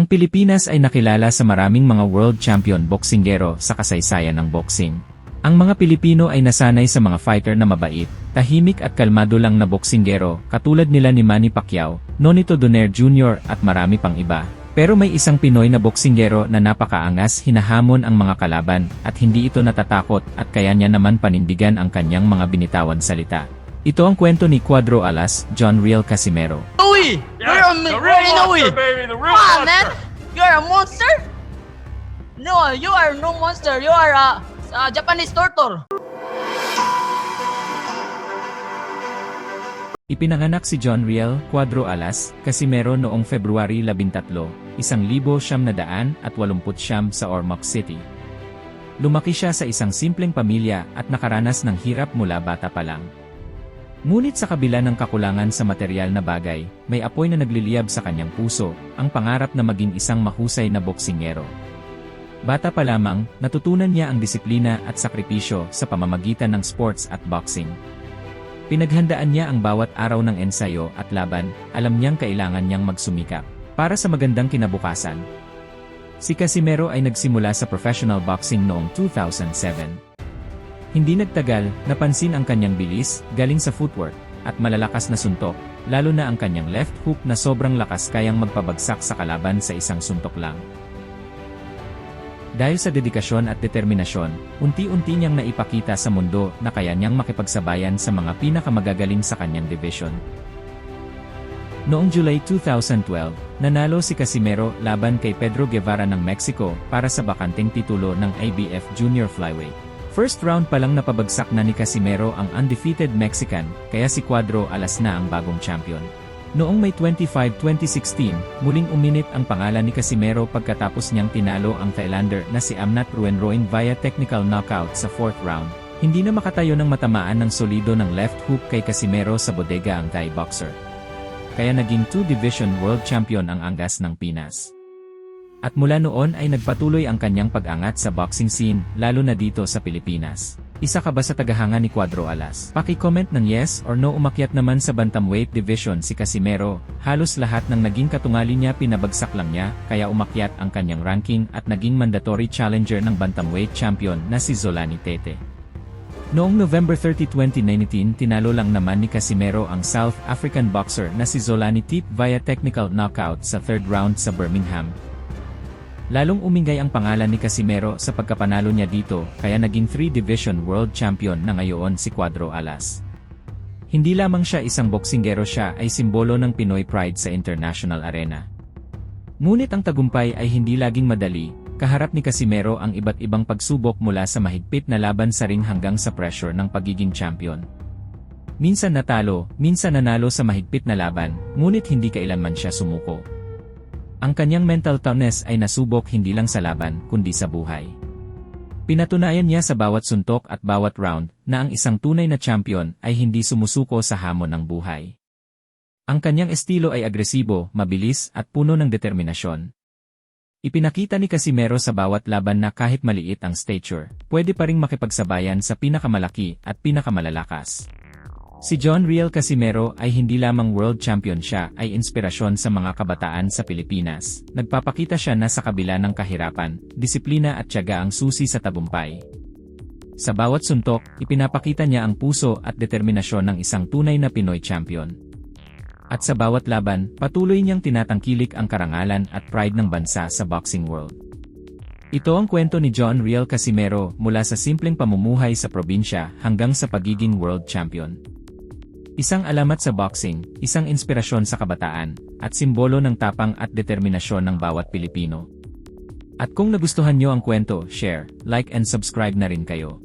Ang Pilipinas ay nakilala sa maraming mga world champion boksingero sa kasaysayan ng boxing. Ang mga Pilipino ay nasanay sa mga fighter na mabait, tahimik at kalmado lang na boksingero katulad nila ni Manny Pacquiao, Nonito Donaire Jr. at marami pang iba. Pero may isang Pinoy na boksingero na napakaangas hinahamon ang mga kalaban at hindi ito natatakot at kaya niya naman panindigan ang kanyang mga binitawan salita. Ito ang kwento ni Cuadro Alas, John Real Casimero. Inoue! A the real Inoue! monster, baby, the real Come on, monster. man! You're a monster? No, you are no monster. You are a, a Japanese torture. Ipinanganak si John Riel Cuadro Alas, Casimero noong February 13, 1989 sa Ormoc City. Lumaki siya sa isang simpleng pamilya at nakaranas ng hirap mula bata pa lang. Ngunit sa kabila ng kakulangan sa material na bagay, may apoy na nagliliyab sa kanyang puso, ang pangarap na maging isang mahusay na boksingero. Bata pa lamang, natutunan niya ang disiplina at sakripisyo sa pamamagitan ng sports at boxing. Pinaghandaan niya ang bawat araw ng ensayo at laban, alam niyang kailangan niyang magsumikap para sa magandang kinabukasan. Si Casimero ay nagsimula sa professional boxing noong 2007. Hindi nagtagal, napansin ang kanyang bilis, galing sa footwork, at malalakas na suntok, lalo na ang kanyang left hook na sobrang lakas kayang magpabagsak sa kalaban sa isang suntok lang. Dahil sa dedikasyon at determinasyon, unti-unti niyang naipakita sa mundo na kaya niyang makipagsabayan sa mga pinakamagagaling sa kanyang division. Noong July 2012, nanalo si Casimero laban kay Pedro Guevara ng Mexico para sa bakanting titulo ng IBF Junior Flyweight. First round pa lang napabagsak na ni Casimero ang undefeated Mexican, kaya si Cuadro alas na ang bagong champion. Noong May 25, 2016, muling uminit ang pangalan ni Casimero pagkatapos niyang tinalo ang Thailander na si Amnat Ruenroen via technical knockout sa fourth round. Hindi na makatayo ng matamaan ng solido ng left hook kay Casimero sa bodega ang Thai boxer. Kaya naging two-division world champion ang anggas ng Pinas. At mula noon ay nagpatuloy ang kanyang pag-angat sa boxing scene, lalo na dito sa Pilipinas. Isa ka ba sa tagahanga ni Cuadro Alas? Paki-comment ng yes or no umakyat naman sa bantamweight division si Casimero. Halos lahat ng naging katungali niya pinabagsak lang niya, kaya umakyat ang kanyang ranking at naging mandatory challenger ng bantamweight champion na si Zolani Tete. Noong November 30, 2019, tinalo lang naman ni Casimero ang South African boxer na si Zolani Tip via technical knockout sa third round sa Birmingham, Lalong umingay ang pangalan ni Casimero sa pagkapanalo niya dito, kaya naging 3-division world champion na ngayon si Cuadro Alas. Hindi lamang siya isang boksingero siya ay simbolo ng Pinoy pride sa international arena. Ngunit ang tagumpay ay hindi laging madali, kaharap ni Casimero ang iba't ibang pagsubok mula sa mahigpit na laban sa ring hanggang sa pressure ng pagiging champion. Minsan natalo, minsan nanalo sa mahigpit na laban, ngunit hindi kailanman siya sumuko. Ang kanyang mental toughness ay nasubok hindi lang sa laban, kundi sa buhay. Pinatunayan niya sa bawat suntok at bawat round na ang isang tunay na champion ay hindi sumusuko sa hamon ng buhay. Ang kanyang estilo ay agresibo, mabilis at puno ng determinasyon. Ipinakita ni Casimero sa bawat laban na kahit maliit ang stature, pwede pa ring makipagsabayan sa pinakamalaki at pinakamalalakas. Si John Real Casimero ay hindi lamang world champion siya ay inspirasyon sa mga kabataan sa Pilipinas. Nagpapakita siya na sa kabila ng kahirapan, disiplina at tiyaga ang susi sa tagumpay. Sa bawat suntok, ipinapakita niya ang puso at determinasyon ng isang tunay na Pinoy champion. At sa bawat laban, patuloy niyang tinatangkilik ang karangalan at pride ng bansa sa boxing world. Ito ang kwento ni John Real Casimero mula sa simpleng pamumuhay sa probinsya hanggang sa pagiging world champion. Isang alamat sa boxing, isang inspirasyon sa kabataan, at simbolo ng tapang at determinasyon ng bawat Pilipino. At kung nagustuhan nyo ang kwento, share, like and subscribe na rin kayo.